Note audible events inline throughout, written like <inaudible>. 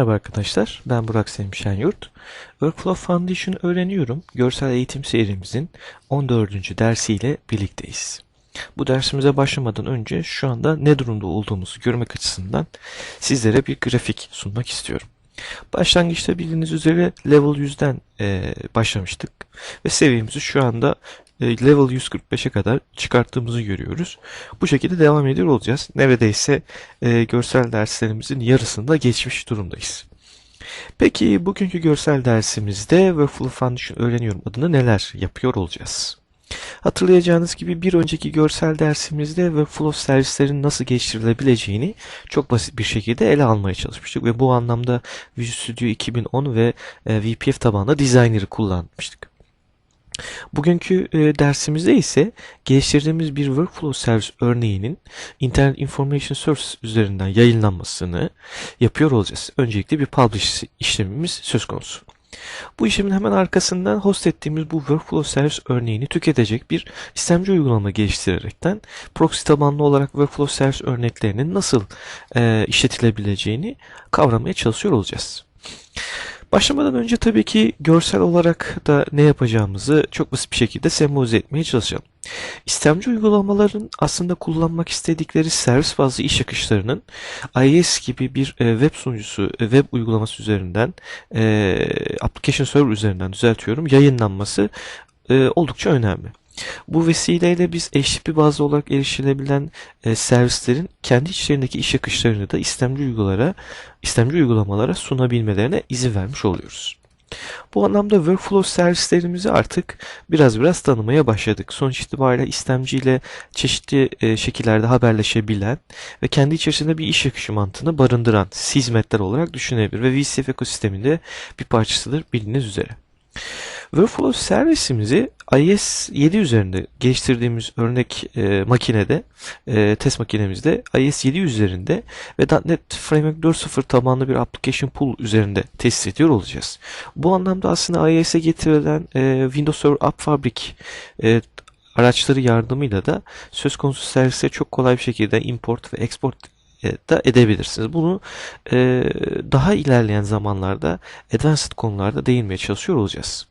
Merhaba arkadaşlar, ben Burak Semih Şenyurt. Workflow Foundation öğreniyorum. Görsel eğitim serimizin 14. dersiyle birlikteyiz. Bu dersimize başlamadan önce şu anda ne durumda olduğumuzu görmek açısından sizlere bir grafik sunmak istiyorum. Başlangıçta bildiğiniz üzere level 100'den e, başlamıştık ve seviyemizi şu anda level 145'e kadar çıkarttığımızı görüyoruz. Bu şekilde devam ediyor olacağız. Neredeyse e, görsel derslerimizin yarısında geçmiş durumdayız. Peki bugünkü görsel dersimizde Workflow Foundation öğreniyorum adına neler yapıyor olacağız? Hatırlayacağınız gibi bir önceki görsel dersimizde Workflow servislerin nasıl geliştirilebileceğini çok basit bir şekilde ele almaya çalışmıştık ve bu anlamda Visual Studio 2010 ve e, VPF tabanlı Designer'ı kullanmıştık. Bugünkü e, dersimizde ise geliştirdiğimiz bir workflow servis örneğinin Internet Information Service üzerinden yayınlanmasını yapıyor olacağız. Öncelikle bir publish işlemimiz söz konusu. Bu işlemin hemen arkasından host ettiğimiz bu workflow servis örneğini tüketecek bir istemci uygulama geliştirerekten proxy tabanlı olarak workflow servis örneklerinin nasıl e, işletilebileceğini kavramaya çalışıyor olacağız. Başlamadan önce tabii ki görsel olarak da ne yapacağımızı çok basit bir şekilde sembolize etmeye çalışalım. İstemci uygulamaların aslında kullanmak istedikleri servis bazlı iş akışlarının IIS gibi bir e, web sunucusu, e, web uygulaması üzerinden, e, application server üzerinden düzeltiyorum, yayınlanması oldukça önemli. Bu vesileyle biz HTTP bazlı olarak erişilebilen e, servislerin kendi içlerindeki iş akışlarını da istemci uygulara, istemci uygulamalara sunabilmelerine izin vermiş oluyoruz. Bu anlamda workflow servislerimizi artık biraz biraz tanımaya başladık. Sonuç itibariyle istemciyle çeşitli e, şekillerde haberleşebilen ve kendi içerisinde bir iş akışı mantığını barındıran hizmetler olarak düşünebilir ve VCF ekosisteminde bir parçasıdır bildiğiniz üzere. Workflow servisimizi IS 7 üzerinde geliştirdiğimiz örnek e, makinede, e, test makinemizde IS 7 üzerinde ve .NET Framework 4.0 tabanlı bir application pool üzerinde test ediyor olacağız. Bu anlamda aslında IS'e getirilen e, Windows Server App Fabric e, araçları yardımıyla da söz konusu servise çok kolay bir şekilde import ve export e, da edebilirsiniz. Bunu e, daha ilerleyen zamanlarda advanced konularda değinmeye çalışıyor olacağız.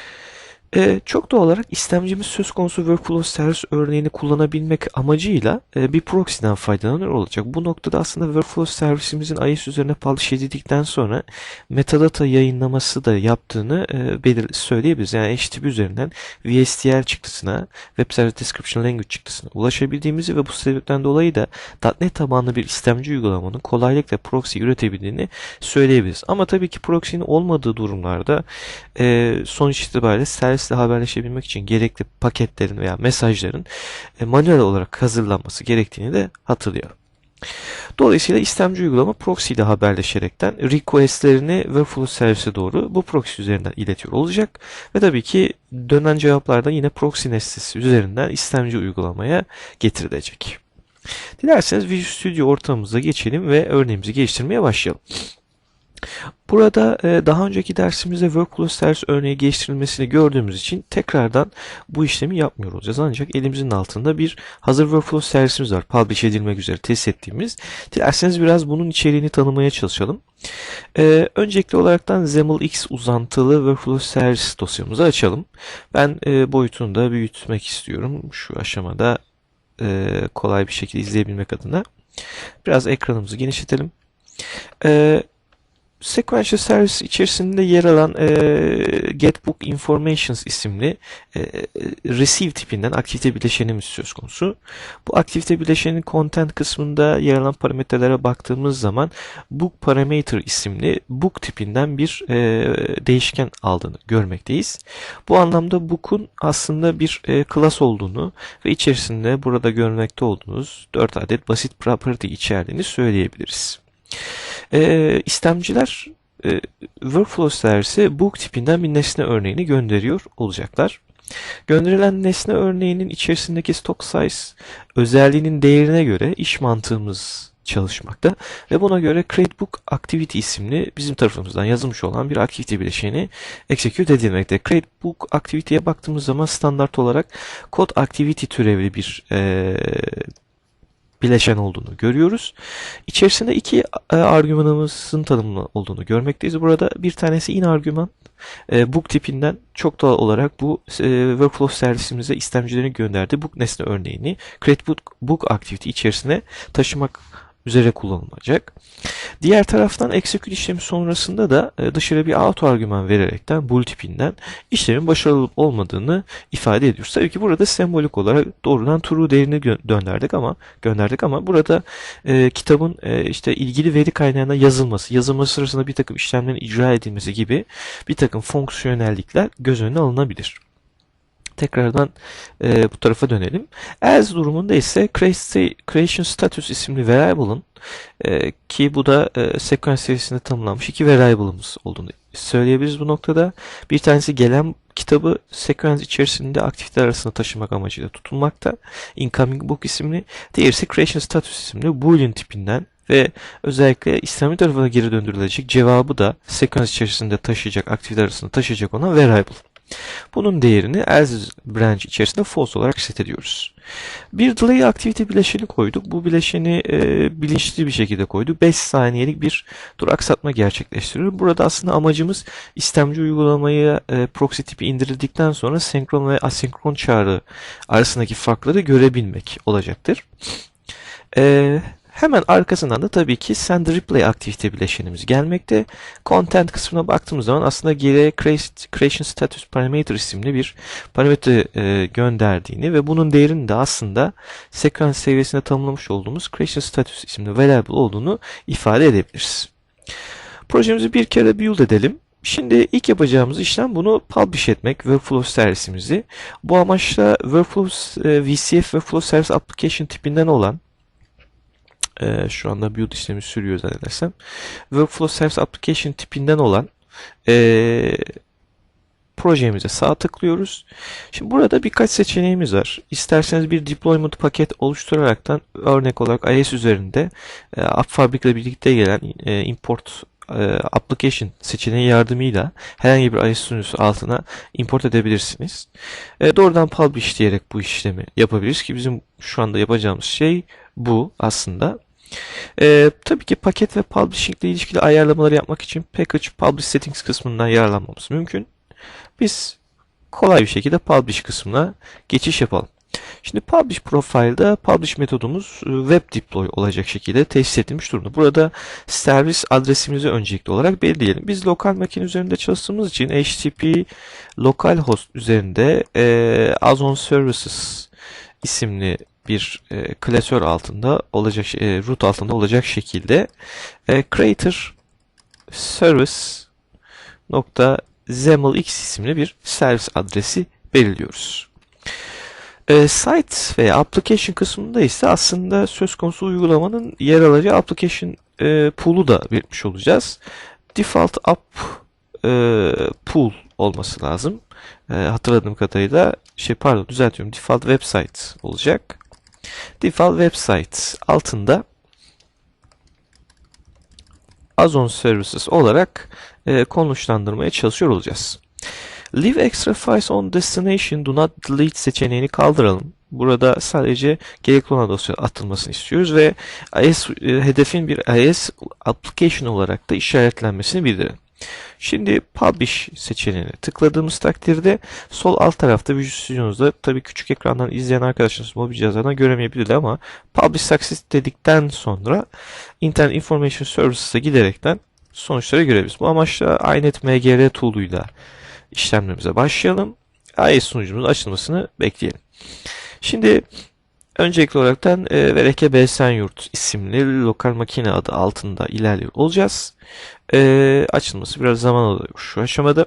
Ee, çok doğal olarak istemcimiz söz konusu workflow servis örneğini kullanabilmek amacıyla e, bir proxy'den faydalanır olacak. Bu noktada aslında workflow servisimizin IIS üzerine publish edildikten sonra metadata yayınlaması da yaptığını e, belir söyleyebiliriz. Yani HTTP üzerinden VSTL çıktısına, Web Service Description Language çıktısına ulaşabildiğimizi ve bu sebepten dolayı da .NET tabanlı bir istemci uygulamanın kolaylıkla proxy üretebildiğini söyleyebiliriz. Ama tabii ki proxy'nin olmadığı durumlarda e, sonuç itibariyle servis servisle haberleşebilmek için gerekli paketlerin veya mesajların e, manuel olarak hazırlanması gerektiğini de hatırlayalım. Dolayısıyla istemci uygulama proxy ile haberleşerekten requestlerini workflow servise doğru bu proxy üzerinden iletiyor olacak. Ve tabii ki dönen cevaplar da yine proxy nesnesi üzerinden istemci uygulamaya getirilecek. Dilerseniz Visual Studio ortamımıza geçelim ve örneğimizi geliştirmeye başlayalım. Burada e, daha önceki dersimizde workflow servis örneği geliştirilmesini gördüğümüz için tekrardan bu işlemi yapmıyor olacağız. Ancak elimizin altında bir hazır workflow servisimiz var. Publish edilmek üzere test ettiğimiz. Dilerseniz biraz bunun içeriğini tanımaya çalışalım. Ee, öncelikli olaraktan XAML X uzantılı workflow servis dosyamızı açalım. Ben e, boyutunu da büyütmek istiyorum. Şu aşamada e, kolay bir şekilde izleyebilmek adına. Biraz ekranımızı genişletelim. Ee, Sequential Service içerisinde yer alan e, GetBook Informations isimli e, receive tipinden aktivite bileşenimiz söz konusu. Bu aktivite bileşenin content kısmında yer alan parametrelere baktığımız zaman book parameter isimli book tipinden bir e, değişken aldığını görmekteyiz. Bu anlamda book'un aslında bir e, class olduğunu ve içerisinde burada görmekte olduğunuz 4 adet basit property içerdiğini söyleyebiliriz. E, istemciler e, workflow servisi book tipinden bir nesne örneğini gönderiyor olacaklar. Gönderilen nesne örneğinin içerisindeki stock size özelliğinin değerine göre iş mantığımız çalışmakta ve buna göre create book activity isimli bizim tarafımızdan yazılmış olan bir aktivite bileşeni execute edilmekte. Create book activity'ye baktığımız zaman standart olarak code activity türevli bir e, bileşen olduğunu görüyoruz. İçerisinde iki e, argümanımızın tanımlı olduğunu görmekteyiz. Burada bir tanesi in argüman e, book tipinden çok doğal olarak bu e, workflow servisimize istemcilerin gönderdiği book nesne örneğini create book, book activity içerisine taşımak üzere kullanılacak. Diğer taraftan execute işlemi sonrasında da e, dışarı bir auto argüman vererekten bool tipinden işlemin başarılı olmadığını ifade ediyoruz. Tabii ki burada sembolik olarak doğrudan true değerini gönderdik ama gönderdik ama burada e, kitabın e, işte ilgili veri kaynağına yazılması, yazılması sırasında bir takım işlemlerin icra edilmesi gibi bir takım fonksiyonellikler göz önüne alınabilir. Tekrardan e, bu tarafa dönelim. As durumunda ise creation status isimli variable'ın e, ki bu da e, sequence serisinde tanımlanmış iki variable'ımız olduğunu söyleyebiliriz bu noktada. Bir tanesi gelen kitabı sequence içerisinde aktivite arasında taşımak amacıyla tutulmakta. Incoming book isimli. Diğeri ise creation status isimli boolean tipinden ve özellikle İslami tarafına geri döndürülecek cevabı da sequence içerisinde taşıyacak aktivite arasında taşıyacak olan variable. Bunun değerini else branch içerisinde false olarak set ediyoruz. Bir delay aktivite bileşeni koyduk. Bu bileşeni e, bilinçli bir şekilde koyduk. 5 saniyelik bir duraksatma gerçekleştiriyor. Burada aslında amacımız istemci uygulamayı e, proxy tipi indirildikten sonra senkron ve asenkron çağrı arasındaki farkları görebilmek olacaktır. E, Hemen arkasından da tabii ki send replay aktivite bileşenimiz gelmekte. Content kısmına baktığımız zaman aslında geriye creation status parameter isimli bir parametre e, gönderdiğini ve bunun değerinin de aslında sequence seviyesinde tanımlamış olduğumuz creation status isimli variable olduğunu ifade edebiliriz. Projemizi bir kere build edelim. Şimdi ilk yapacağımız işlem bunu publish etmek workflow servisimizi. Bu amaçla workflow e, VCF workflow service application tipinden olan e, şu anda build işlemi sürüyor zannedersem. Workflow Service Application tipinden olan e, projemize sağ tıklıyoruz. Şimdi burada birkaç seçeneğimiz var. İsterseniz bir deployment paket oluşturaraktan örnek olarak IS üzerinde e, AppFabric ile birlikte gelen e, import e, application seçeneği yardımıyla herhangi bir IS sunucusu altına import edebilirsiniz. E, doğrudan publish diyerek bu işlemi yapabiliriz ki bizim şu anda yapacağımız şey bu aslında. Ee, tabii ki paket ve publishing ile ilişkili ayarlamaları yapmak için package publish settings kısmından yararlanmamız mümkün. Biz kolay bir şekilde publish kısmına geçiş yapalım. Şimdi publish profile'da publish metodumuz e, web deploy olacak şekilde tesis edilmiş durumda. Burada servis adresimizi öncelikli olarak belirleyelim. Biz lokal makine üzerinde çalıştığımız için HTTP localhost üzerinde e, Azon Services isimli bir e, klasör altında olacak e, root altında olacak şekilde e, creator service nokta x isimli bir servis adresi belirliyoruz. E, site veya application kısmında ise aslında söz konusu uygulamanın yer alacağı application e, pool'u da belirtmiş olacağız. Default app e, pool olması lazım. E, hatırladığım kadarıyla şey pardon düzeltiyorum. Default website olacak. Default website altında Azon Services olarak e, konuşlandırmaya çalışıyor olacağız. Leave extra files on destination do not delete seçeneğini kaldıralım. Burada sadece gerekli olan dosya atılmasını istiyoruz ve IS e, hedefin bir IS application olarak da işaretlenmesini bildirelim. Şimdi Publish seçeneğine tıkladığımız takdirde sol alt tarafta Visual Studio'nuzda tabii küçük ekrandan izleyen arkadaşlarınız mobil cihazlardan göremeyebilir ama Publish Success dedikten sonra Internet Information Services'e giderekten sonuçları görebiliriz. Bu amaçla iNet MGR tool'uyla işlemlerimize başlayalım. IS sunucumuzun açılmasını bekleyelim. Şimdi Öncelikli olaraktan e, VRK Besenyurt isimli lokal makine adı altında ilerliyor olacağız. E, açılması biraz zaman alıyor şu aşamada.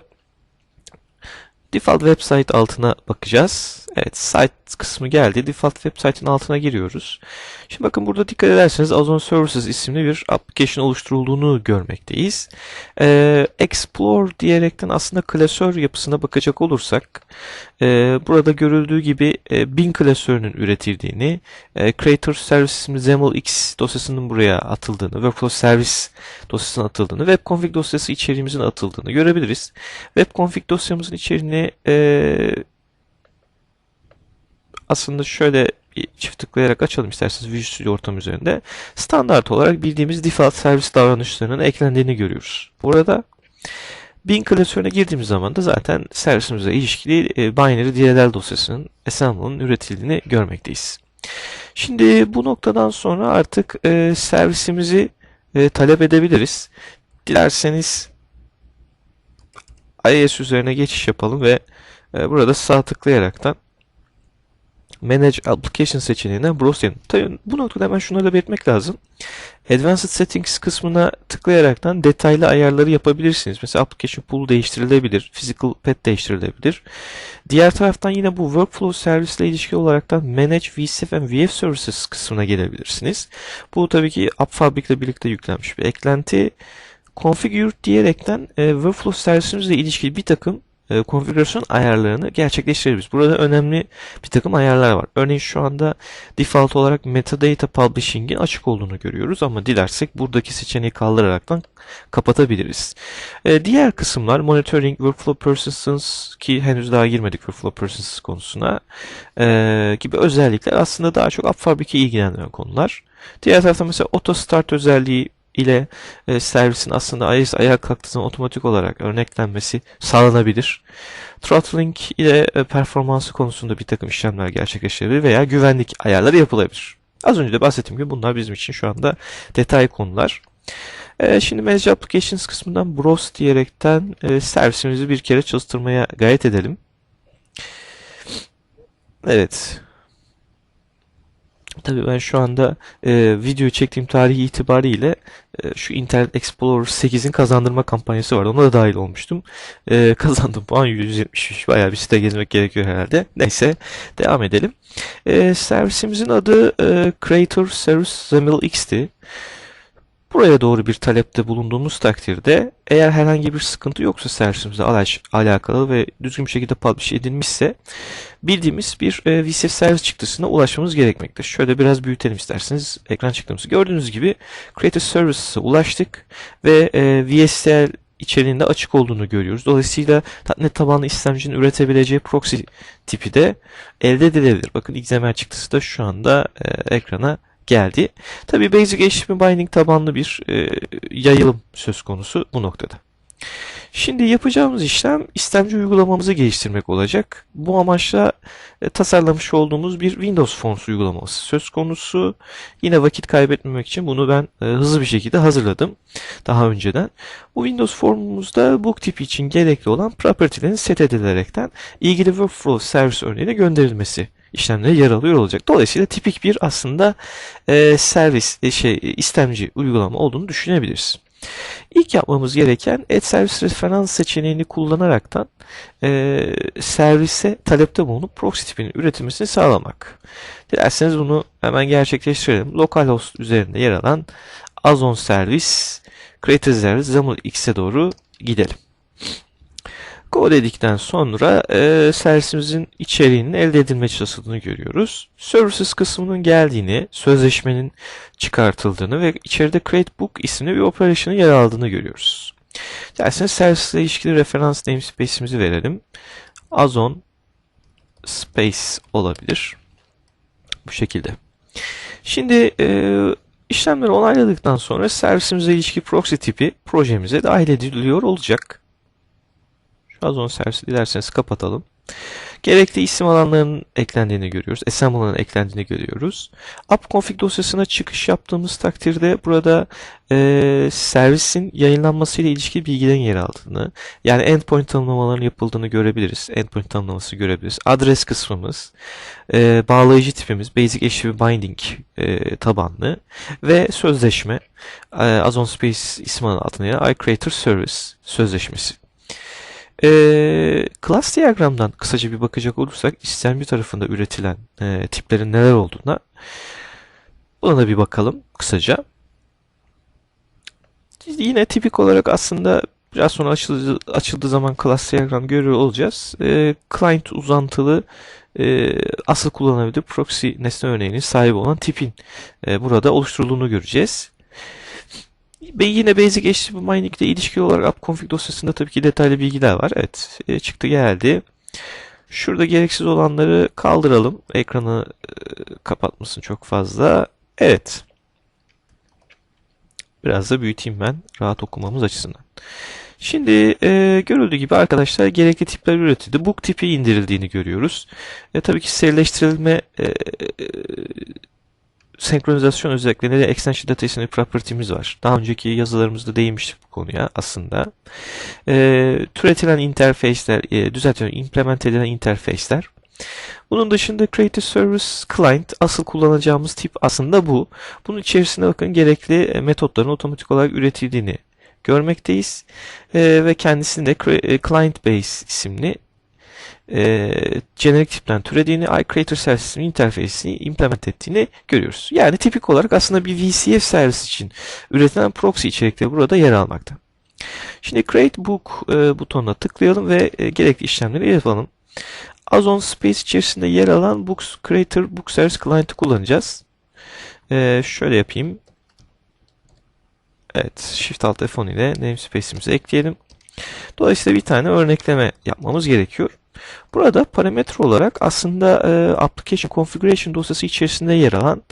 Default website altına bakacağız. Evet site kısmı geldi. Default website'in altına giriyoruz. Şimdi bakın burada dikkat ederseniz Ozone Services isimli bir application oluşturulduğunu görmekteyiz. Ee, Explore diyerekten aslında klasör yapısına bakacak olursak e, burada görüldüğü gibi e, bin klasörünün üretildiğini, e, Creator Service XAML X dosyasının buraya atıldığını, Workflow Service dosyasının atıldığını, Web Config dosyası içeriğimizin atıldığını görebiliriz. Web Config dosyamızın içeriğine e, aslında şöyle bir çift tıklayarak açalım isterseniz Visual Studio ortam üzerinde. Standart olarak bildiğimiz default servis davranışlarının eklendiğini görüyoruz. Burada bin klasörüne girdiğimiz zaman da zaten servisimize ilişkili e, binary DLL dosyasının assemble'ın üretildiğini görmekteyiz. Şimdi bu noktadan sonra artık e, servisimizi e, talep edebiliriz. Dilerseniz IIS üzerine geçiş yapalım ve e, burada sağ tıklayaraktan Manage Application seçeneğine browse diyelim. Tabii bu noktada hemen şunları da belirtmek lazım. Advanced Settings kısmına tıklayaraktan detaylı ayarları yapabilirsiniz. Mesela Application Pool değiştirilebilir, Physical Path değiştirilebilir. Diğer taraftan yine bu Workflow servisle ilişkili olaraktan Manage VCF and VF Services kısmına gelebilirsiniz. Bu tabii ki AppFabric ile birlikte yüklenmiş bir eklenti. Configure diyerekten e, Workflow servisimizle ilişkili bir takım e, konfigürasyon ayarlarını gerçekleştirebiliriz. Burada önemli bir takım ayarlar var. Örneğin şu anda default olarak metadata publishing'in açık olduğunu görüyoruz ama dilersek buradaki seçeneği kaldıraraktan kapatabiliriz. E, diğer kısımlar monitoring, workflow persistence ki henüz daha girmedik workflow persistence konusuna e, gibi özellikler aslında daha çok AppFabric'e ilgilendiren konular. Diğer tarafta mesela auto start özelliği ile e, servisin aslında IIS ayağa kalktığı otomatik olarak örneklenmesi sağlanabilir. Throttling ile e, performansı konusunda bir takım işlemler gerçekleştirebilir veya güvenlik ayarları yapılabilir. Az önce de bahsettiğim gibi bunlar bizim için şu anda detay konular. E, şimdi Manage Applications kısmından Browse diyerekten e, servisimizi bir kere çalıştırmaya gayret edelim. Evet. Tabii ben şu anda e, video çektiğim tarihi itibariyle e, şu Internet Explorer 8'in kazandırma kampanyası vardı. Ona da dahil olmuştum. E, <laughs> kazandım puan 170. Bayağı bir site gezmek gerekiyor herhalde. Neyse devam edelim. E, servisimizin adı e, Creator Service Zamil X'ti. Buraya doğru bir talepte bulunduğumuz takdirde eğer herhangi bir sıkıntı yoksa servisimizle alakalı ve düzgün bir şekilde publish edilmişse bildiğimiz bir e, VCF servis çıktısına ulaşmamız gerekmekte. Şöyle biraz büyütelim isterseniz ekran çıktığımızı. Gördüğünüz gibi Creative Services'e ulaştık ve e, VSTL içeriğinde açık olduğunu görüyoruz. Dolayısıyla .NET tabanlı işlemcinin üretebileceği proxy tipi de elde edilebilir. Bakın XML çıktısı da şu anda e, ekrana geldi. Tabii Basic HTML Binding tabanlı bir e, yayılım söz konusu bu noktada. Şimdi yapacağımız işlem istemci uygulamamızı geliştirmek olacak. Bu amaçla e, tasarlamış olduğumuz bir Windows Forms uygulaması söz konusu. Yine vakit kaybetmemek için bunu ben e, hızlı bir şekilde hazırladım daha önceden. Bu Windows Form'umuzda book tipi için gerekli olan property'lerin set edilerekten ilgili workflow servis örneğine gönderilmesi işlemleri yer alıyor olacak. Dolayısıyla tipik bir aslında e, servis e, şey istemci uygulama olduğunu düşünebiliriz. İlk yapmamız gereken Add Service Referans seçeneğini kullanaraktan e, servise talepte bulunup proxy tipinin üretilmesini sağlamak. Dilerseniz bunu hemen gerçekleştirelim. Localhost üzerinde yer alan Azon Service Creator XAML X'e doğru gidelim. Go dedikten sonra e, servisimizin içeriğinin elde edilmeye çalışıldığını görüyoruz. Services kısmının geldiğini, sözleşmenin çıkartıldığını ve içeride Create Book isimli bir operasyonun yer aldığını görüyoruz. Derseniz servisle ilişkili referans namespace'imizi verelim. Azon Space olabilir. Bu şekilde. Şimdi e, işlemleri onayladıktan sonra servisimize ilişki proxy tipi projemize dahil ediliyor olacak. Azon servisi dilerseniz kapatalım. Gerekli isim alanlarının eklendiğini görüyoruz. Assemble'ın eklendiğini görüyoruz. Appconfig dosyasına çıkış yaptığımız takdirde burada e, servisin yayınlanması ile ilişkili bilgilerin yer aldığını, yani endpoint tanımlamalarının yapıldığını görebiliriz. Endpoint tanımlaması görebiliriz. Adres kısmımız, e, bağlayıcı tipimiz, Basic HTTP Binding e, tabanlı ve sözleşme, e, Azon Space ismi altında yani iCreator Service sözleşmesi. E, class diyagramdan kısaca bir bakacak olursak istemci tarafında üretilen e, tiplerin neler olduğuna buna da bir bakalım kısaca. Yine tipik olarak aslında biraz sonra açıldığı, açıldığı zaman class diyagram görüyor olacağız. E, client uzantılı e, asıl kullanılabilir proxy nesne örneğinin sahibi olan tipin e, burada oluşturulduğunu göreceğiz. Yine Basic HTTP Mining ile ilişkili olarak AppConfig dosyasında tabii ki detaylı bilgiler var. Evet, e, çıktı geldi. Şurada gereksiz olanları kaldıralım. Ekranı e, kapatmasın çok fazla. Evet. Biraz da büyüteyim ben rahat okumamız açısından. Şimdi e, görüldüğü gibi arkadaşlar gerekli tipler üretildi. Book tipi indirildiğini görüyoruz. E, tabii ki serileştirilme e, e, senkronizasyon özelliklerinde de extension data isimli property'miz var. Daha önceki yazılarımızda değinmiştik bu konuya aslında. E, türetilen interface'ler, e, düzeltiyorum, implement edilen interface'ler. Bunun dışında Creative Service Client asıl kullanacağımız tip aslında bu. Bunun içerisinde bakın gerekli e, metotların otomatik olarak üretildiğini görmekteyiz. E, ve kendisinde e, Client Base isimli e, jenerik tipten türediğini, iCreator servisinin interface'ini implement ettiğini görüyoruz. Yani tipik olarak aslında bir VCF servis için üretilen proxy içerikleri burada yer almakta. Şimdi Create Book e, butonuna tıklayalım ve e, gerekli işlemleri yapalım. Azon Space içerisinde yer alan Books Creator Book Service Client'ı kullanacağız. E, şöyle yapayım. Evet, Shift Alt F10 ile namespace'imizi ekleyelim. Dolayısıyla bir tane örnekleme yapmamız gerekiyor. Burada parametre olarak aslında e, application configuration dosyası içerisinde yer alan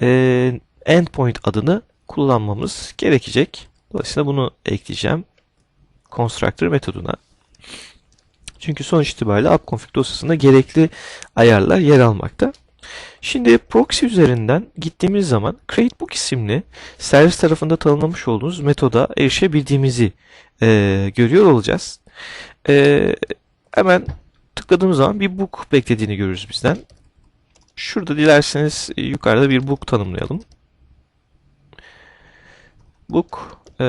e, endpoint adını kullanmamız gerekecek. Dolayısıyla bunu ekleyeceğim constructor metoduna. Çünkü sonuç itibariyle appconfig dosyasında gerekli ayarlar yer almakta. Şimdi proxy üzerinden gittiğimiz zaman createbook isimli servis tarafında tanımlamış olduğumuz metoda erişebildiğimizi e, görüyor olacağız. E, hemen tıkladığımız zaman bir book beklediğini görürüz bizden. Şurada dilerseniz yukarıda bir book tanımlayalım. Book, e,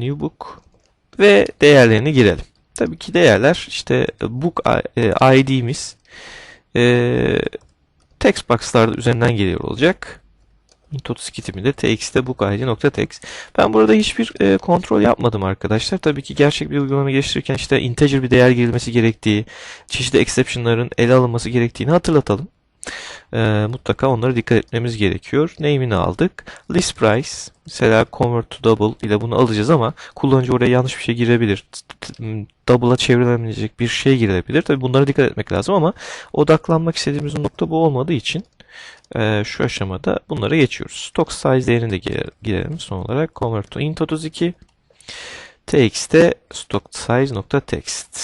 new book ve değerlerini girelim. Tabii ki değerler işte book e, ID'miz e, text box'lar üzerinden geliyor olacak. İnt32 tipinde txt'te book id.text. Ben burada hiçbir e, kontrol yapmadım arkadaşlar. Tabii ki gerçek bir uygulama geliştirirken işte integer bir değer girilmesi gerektiği, çeşitli exception'ların ele alınması gerektiğini hatırlatalım. E, mutlaka onlara dikkat etmemiz gerekiyor. Name'ini aldık. List price mesela convert to double ile bunu alacağız ama kullanıcı oraya yanlış bir şey girebilir. Double'a çevrilebilecek bir şey girebilir. Tabi bunlara dikkat etmek lazım ama odaklanmak istediğimiz nokta bu olmadığı için e, şu aşamada bunlara geçiyoruz. Stock size değerini de girelim son olarak. Convert to int 32 txt'te stock size nokta text.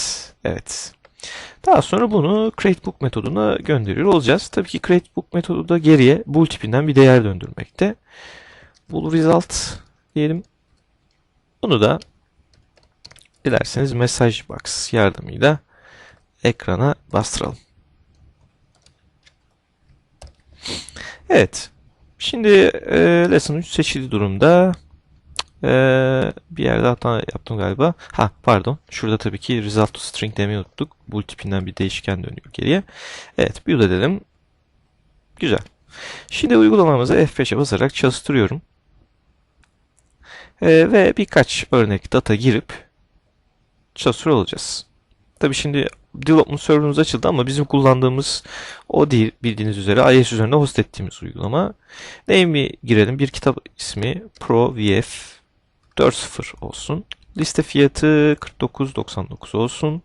Evet. Daha sonra bunu createbook metoduna gönderiyor olacağız. Tabii ki createbook metodu da geriye bool tipinden bir değer döndürmekte. Bool result diyelim. Bunu da dilerseniz message box yardımıyla ekrana bastıralım. Evet. Şimdi e, lesson 3 seçili durumda. Ee, bir yerde hata yaptım galiba. Ha pardon. Şurada tabii ki result to string demeyi unuttuk. Bool tipinden bir değişken dönüyor geriye. Evet build edelim. Güzel. Şimdi uygulamamızı F5'e basarak çalıştırıyorum. Ee, ve birkaç örnek data girip çalıştırıyor olacağız. Tabii şimdi development server'ımız açıldı ama bizim kullandığımız o değil bildiğiniz üzere iOS üzerinde host ettiğimiz uygulama. Name'i girelim. Bir kitap ismi Pro VF 4.0 olsun. Liste fiyatı 49.99 olsun.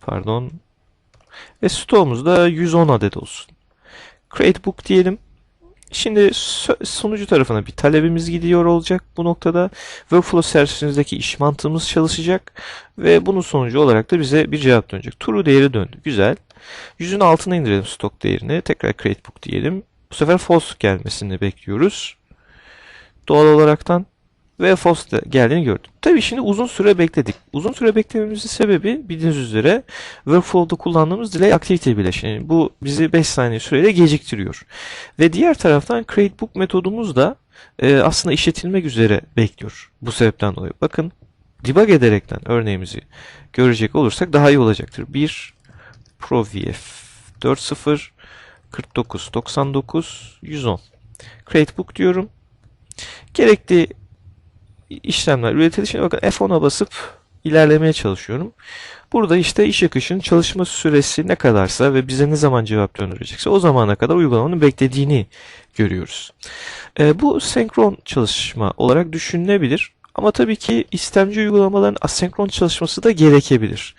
Pardon. Ve stoğumuz da 110 adet olsun. Create book diyelim. Şimdi sonucu tarafına bir talebimiz gidiyor olacak bu noktada. Workflow servisimizdeki iş mantığımız çalışacak. Ve bunun sonucu olarak da bize bir cevap dönecek. True değeri döndü. Güzel. Yüzün altına indirelim stok değerini. Tekrar create book diyelim. Bu sefer false gelmesini bekliyoruz. Doğal olaraktan ve false geldiğini gördüm. Tabii şimdi uzun süre bekledik. Uzun süre beklememizin sebebi bildiğiniz üzere workflow'da kullandığımız delay activity bileşeni. Bu bizi 5 saniye süreyle geciktiriyor. Ve diğer taraftan create book metodumuz da e, aslında işletilmek üzere bekliyor. Bu sebepten dolayı. Bakın debug ederekten örneğimizi görecek olursak daha iyi olacaktır. 1 ProVF 4.0 49 99 110 create book diyorum. Gerekli işlemler üretildi. Şimdi bakın F10'a basıp ilerlemeye çalışıyorum. Burada işte iş akışının çalışma süresi ne kadarsa ve bize ne zaman cevap döndürecekse o zamana kadar uygulamanın beklediğini görüyoruz. E, bu senkron çalışma olarak düşünülebilir. Ama tabii ki istemci uygulamaların asenkron çalışması da gerekebilir.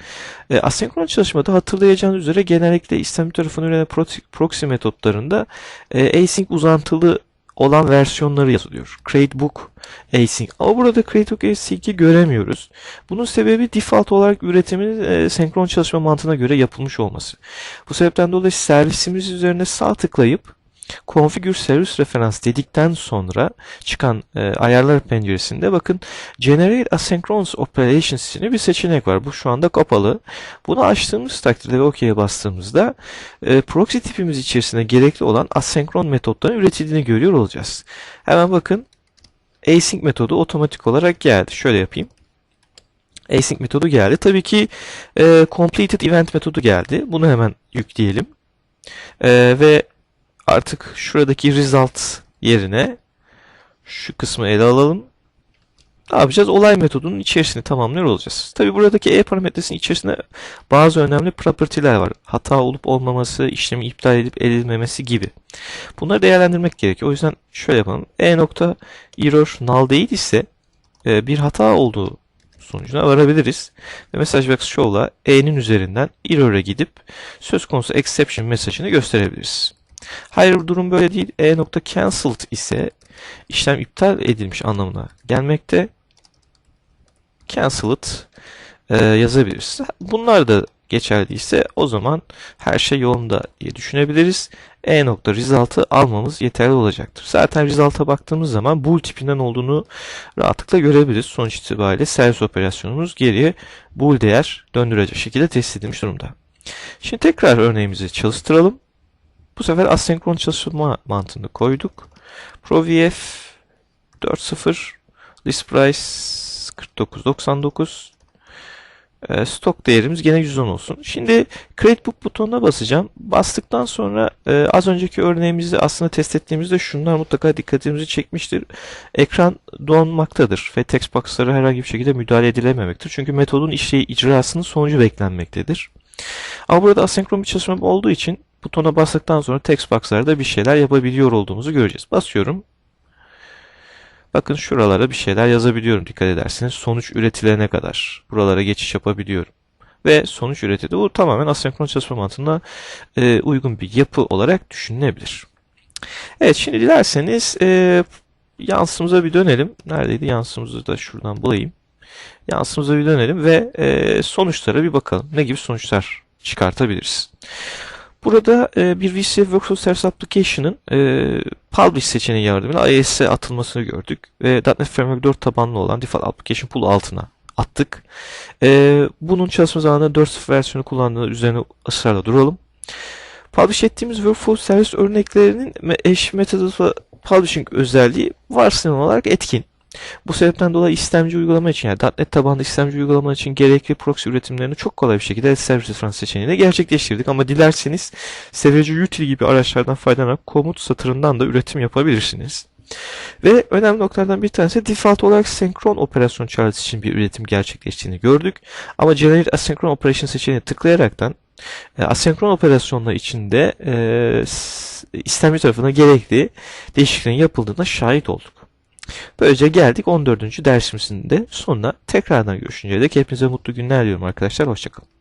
E, asenkron çalışmada hatırlayacağınız üzere genellikle istemci tarafından pro- proxy metotlarında e, async uzantılı olan versiyonları yazılıyor. Createbook async. Ama burada Createbook async'i göremiyoruz. Bunun sebebi default olarak üretimin e, senkron çalışma mantığına göre yapılmış olması. Bu sebepten dolayı servisimiz üzerine sağ tıklayıp Configure Service Reference dedikten sonra çıkan e, ayarlar penceresinde bakın Generate Asynchronous Operations isimli bir seçenek var. Bu şu anda kapalı. Bunu açtığımız takdirde ve OK'ye bastığımızda e, proxy tipimiz içerisinde gerekli olan asenkron metotların üretildiğini görüyor olacağız. Hemen bakın async metodu otomatik olarak geldi. Şöyle yapayım. Async metodu geldi. Tabii ki e, completed event metodu geldi. Bunu hemen yükleyelim. E, ve artık şuradaki result yerine şu kısmı ele alalım. Ne yapacağız? Olay metodunun içerisini tamamlıyor olacağız. Tabi buradaki e parametresinin içerisinde bazı önemli property'ler var. Hata olup olmaması, işlemi iptal edip edilmemesi gibi. Bunları değerlendirmek gerekiyor. O yüzden şöyle yapalım. e nokta error null değil ise e, bir hata olduğu sonucuna varabiliriz. Ve MessageBox Show'la e'nin üzerinden error'a gidip söz konusu exception mesajını gösterebiliriz. Hayır durum böyle değil. E nokta cancelled ise işlem iptal edilmiş anlamına gelmekte. Cancelled e, yazabiliriz. Bunlar da geçerli ise o zaman her şey yolunda diye düşünebiliriz. E nokta result'ı almamız yeterli olacaktır. Zaten result'a baktığımız zaman bool tipinden olduğunu rahatlıkla görebiliriz. Sonuç itibariyle servis operasyonumuz geriye bool değer döndürecek şekilde test edilmiş durumda. Şimdi tekrar örneğimizi çalıştıralım. Bu sefer asenkron çalışma mantığını koyduk. ProVF 4.0 list price 49.99 e, stok değerimiz gene 110 olsun. Şimdi Create Book butonuna basacağım. Bastıktan sonra e, az önceki örneğimizi aslında test ettiğimizde şunlar mutlaka dikkatimizi çekmiştir. Ekran donmaktadır ve text box'lara herhangi bir şekilde müdahale edilememektir. Çünkü metodun işleyi icrasının sonucu beklenmektedir. Ama burada asenkron bir çalışma olduğu için butona bastıktan sonra text box'larda bir şeyler yapabiliyor olduğumuzu göreceğiz. Basıyorum. Bakın şuralara bir şeyler yazabiliyorum dikkat ederseniz. Sonuç üretilene kadar buralara geçiş yapabiliyorum. Ve sonuç üretildi. Bu tamamen asenkron çalışma mantığına e, uygun bir yapı olarak düşünülebilir. Evet şimdi dilerseniz e, yansımıza bir dönelim. Neredeydi yansımızı da şuradan bulayım. Yansımıza bir dönelim ve e, sonuçlara bir bakalım. Ne gibi sonuçlar çıkartabiliriz. Burada e, bir VCF Workflow Service Application'ın e, Publish seçeneği yardımıyla IIS'e atılmasını gördük. Ve .NET Framework 4 tabanlı olan Default Application Pool altına attık. E, bunun çalışma zamanında 4.0 versiyonu kullandığında üzerine ısrarla duralım. Publish ettiğimiz Workflow Service örneklerinin eş metodu Publishing özelliği varsayılan olarak etkin. Bu sebepten dolayı istemci uygulama için yani .NET tabanlı istemci uygulama için gerekli proxy üretimlerini çok kolay bir şekilde Service Reference seçeneğiyle gerçekleştirdik. Ama dilerseniz seviyeci util gibi araçlardan faydalanarak komut satırından da üretim yapabilirsiniz. Ve önemli noktalardan bir tanesi default olarak senkron operasyon çağrısı için bir üretim gerçekleştiğini gördük. Ama Generate Asynchron Operation seçeneğine tıklayaraktan e, asenkron operasyonlar içinde e, istemci tarafına gerekli değişikliklerin yapıldığına şahit olduk. Böylece geldik 14. dersimizin de sonuna. Tekrardan görüşünceye dek hepinize mutlu günler diliyorum arkadaşlar. Hoşçakalın.